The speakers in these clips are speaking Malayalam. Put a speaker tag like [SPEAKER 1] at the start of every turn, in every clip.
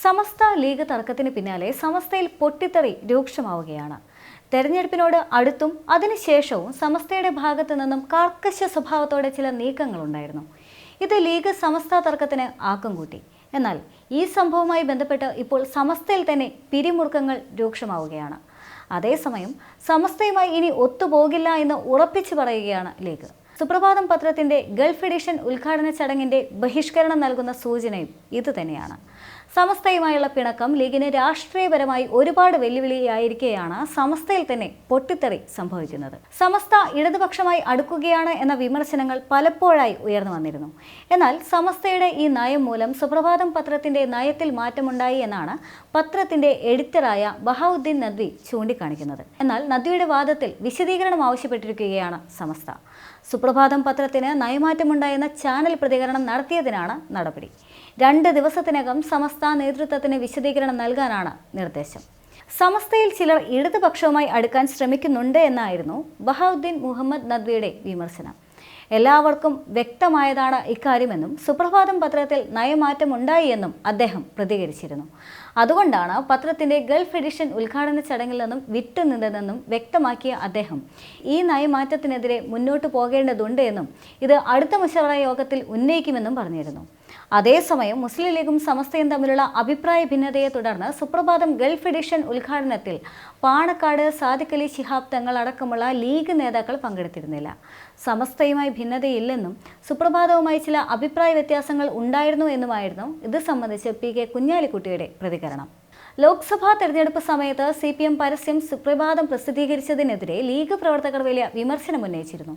[SPEAKER 1] സമസ്ത ലീഗ് തർക്കത്തിന് പിന്നാലെ സമസ്തയിൽ പൊട്ടിത്തെറി രൂക്ഷമാവുകയാണ്. തെരഞ്ഞെടുപ്പിനോട് അടുത്തും അതിനുശേഷവും സമസ്തയുടെ ഭാഗത്തു നിന്നും കർക്കശ സ്വഭാവത്തോടെ ചില നീക്കങ്ങളുണ്ടായിരുന്നു. ഇത് ലീഗ് സമസ്ത തർക്കത്തിന് ആക്കം കൂട്ടി. എന്നാൽ ഈ സംഭവവുമായി ബന്ധപ്പെട്ട് ഇപ്പോൾ സമസ്തയിൽ തന്നെ പിരിമുറുക്കങ്ങൾ രൂക്ഷമാവുകയാണ്. അതേസമയം സമസ്തയുമായി ഇനി ഒത്തുപോകില്ല എന്ന് ഉറപ്പിച്ചു പറയുകയാണ് ലീഗ്. സുപ്രഭാതം പത്രത്തിന്റെ ഗൾഫ് എഡിഷൻ ഉദ്ഘാടന ചടങ്ങിന്റെ ബഹിഷ്കരണം നൽകുന്ന സൂചനയും ഇതുതന്നെയാണ്. സമസ്തയുമായുള്ള പിണക്കം ലീഗിന് രാഷ്ട്രീയപരമായി ഒരുപാട് വെല്ലുവിളിയായിരിക്കെയാണ് സമസ്തയിൽ തന്നെ പൊട്ടിത്തെറി സംഭവിക്കുന്നത്. സമസ്ത ഇടതുപക്ഷമായി അടുക്കുകയാണ് എന്ന വിമർശനങ്ങൾ പലപ്പോഴായി ഉയർന്നു വന്നിരുന്നു. എന്നാൽ സമസ്തയുടെ ഈ നയം മൂലം സുപ്രഭാതം പത്രത്തിന്റെ നയത്തിൽ മാറ്റമുണ്ടായി എന്നാണ് പത്രത്തിന്റെ എഡിറ്ററായ ബഹാവുദ്ദീൻ നദ്വി ചൂണ്ടിക്കാണിക്കുന്നത്. എന്നാൽ നദ്വിയുടെ വാദത്തിൽ വിശദീകരണം ആവശ്യപ്പെട്ടിരിക്കുകയാണ് സമസ്ത. സുപ്രഭാതം പത്രത്തിന് നയമാറ്റമുണ്ടായെന്ന ചാനൽ പ്രതികരണം നടത്തിയതിനാണ് നടപടി. രണ്ട് ദിവസത്തിനകം സമസ്ത നേതൃത്വത്തിന് വിശദീകരണം നൽകാനാണ് നിർദ്ദേശം. സമസ്തയിൽ ചിലർ ഇടതുപക്ഷവുമായി അടുക്കാൻ ശ്രമിക്കുന്നുണ്ട് എന്നായിരുന്നു ബഹാവുദ്ദീൻ മുഹമ്മദ് നദ്വിയുടെ വിമർശനം. എല്ലാവർക്കും വ്യക്തമായതാണ് ഇക്കാര്യമെന്നും സുപ്രഭാതം പത്രത്തിൽ നയമാറ്റമുണ്ടായി എന്നും അദ്ദേഹം പ്രതികരിച്ചിരുന്നു. അതുകൊണ്ടാണ് പത്രത്തിന്റെ ഗൾഫ് എഡിഷൻ ഉദ്ഘാടന ചടങ്ങിൽ നിന്നും വിട്ടുനിന്നതെന്നും വ്യക്തമാക്കിയ അദ്ദേഹം. ഈ നയമാറ്റത്തിനെതിരെ മുന്നോട്ട് പോകേണ്ടതുണ്ട് എന്നും ഇത് അടുത്ത മുഷവറ യോഗത്തിൽ ഉന്നയിക്കുമെന്നും പറഞ്ഞിരുന്നു. അതേസമയം മുസ്ലിം ലീഗും സമസ്തയും തമ്മിലുള്ള അഭിപ്രായ ഭിന്നതയെ തുടർന്ന് സുപ്രഭാതം ഗൾഫ് എഡിഷൻ ഉദ്ഘാടനത്തിൽ പാണക്കാട് സാദിഖ് അലി ശിഹാബ് തങ്ങൾ അടക്കമുള്ള ലീഗ് നേതാക്കൾ പങ്കെടുത്തിരുന്നില്ല. സമസ്തയുമായി ഭിന്നതയില്ലെന്നും സുപ്രഭാതവുമായി ചില അഭിപ്രായ വ്യത്യാസങ്ങൾ ഉണ്ടായിരുന്നു എന്നുമായിരുന്നു ഇത് സംബന്ധിച്ച് പി കെ കുഞ്ഞാലിക്കുട്ടിയുടെ പ്രതികരണം. ലോക്സഭാ തെരഞ്ഞെടുപ്പ് സമയത്ത് സി പി എം പരസ്യം സുപ്രഭാതം പ്രസിദ്ധീകരിച്ചതിനെതിരെ ലീഗ് പ്രവർത്തകർ വലിയ വിമർശനം ഉന്നയിച്ചിരുന്നു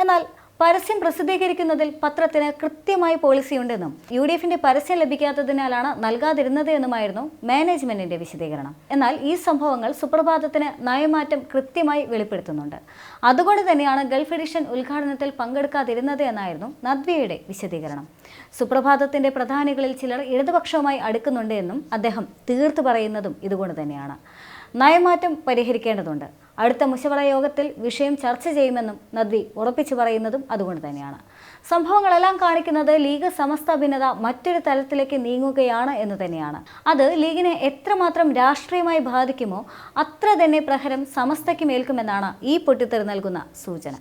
[SPEAKER 1] എന്നാൽ പരസ്യം പ്രസിദ്ധീകരിക്കുന്നതിൽ പത്രത്തിന് കൃത്യമായ പോളിസിയുണ്ടെന്നും യു ഡി എഫിന്റെ പരസ്യം ലഭിക്കാത്തതിനാലാണ് നൽകാതിരുന്നത് എന്നുമായിരുന്നു മാനേജ്മെന്റിന്റെ വിശദീകരണം. എന്നാൽ ഈ സംഭവങ്ങൾ സുപ്രഭാതത്തിന് നയമാറ്റം കൃത്യമായി വെളിപ്പെടുത്തുന്നുണ്ട്. അതുകൊണ്ട് തന്നെയാണ് ഗൾഫ് എഡിഷൻ ഉദ്ഘാടനത്തിൽ പങ്കെടുക്കാതിരുന്നത് എന്നായിരുന്നു നദ്വിയുടെ വിശദീകരണം. സുപ്രഭാതത്തിന്റെ പ്രധാനികളിൽ ചിലർ ഇടതുപക്ഷവുമായി അടുക്കുന്നുണ്ട് എന്നും അദ്ദേഹം തീർത്തു പറയുന്നതും ഇതുകൊണ്ട് തന്നെയാണ്. നയമാറ്റം പരിഹരിക്കേണ്ടതുണ്ട്. അടുത്ത മുശവള യോഗത്തിൽ വിഷയം ചർച്ച ചെയ്യുമെന്നും നദ്വി ഉറപ്പിച്ചു പറയുന്നതും അതുകൊണ്ട് തന്നെയാണ്. സംഭവങ്ങളെല്ലാം കാണിക്കുന്നത് ലീഗ് സമസ്ത ഭിന്നത മറ്റൊരു തലത്തിലേക്ക് നീങ്ങുകയാണ് എന്ന് തന്നെയാണ്. അത് ലീഗിനെ എത്രമാത്രം രാഷ്ട്രീയമായി ബാധിക്കുമോ അത്ര തന്നെ പ്രഹരം സമസ്തയ്ക്കും ഏൽക്കുമെന്നാണ് ഈ പൊട്ടിത്തെറി നൽകുന്ന സൂചന.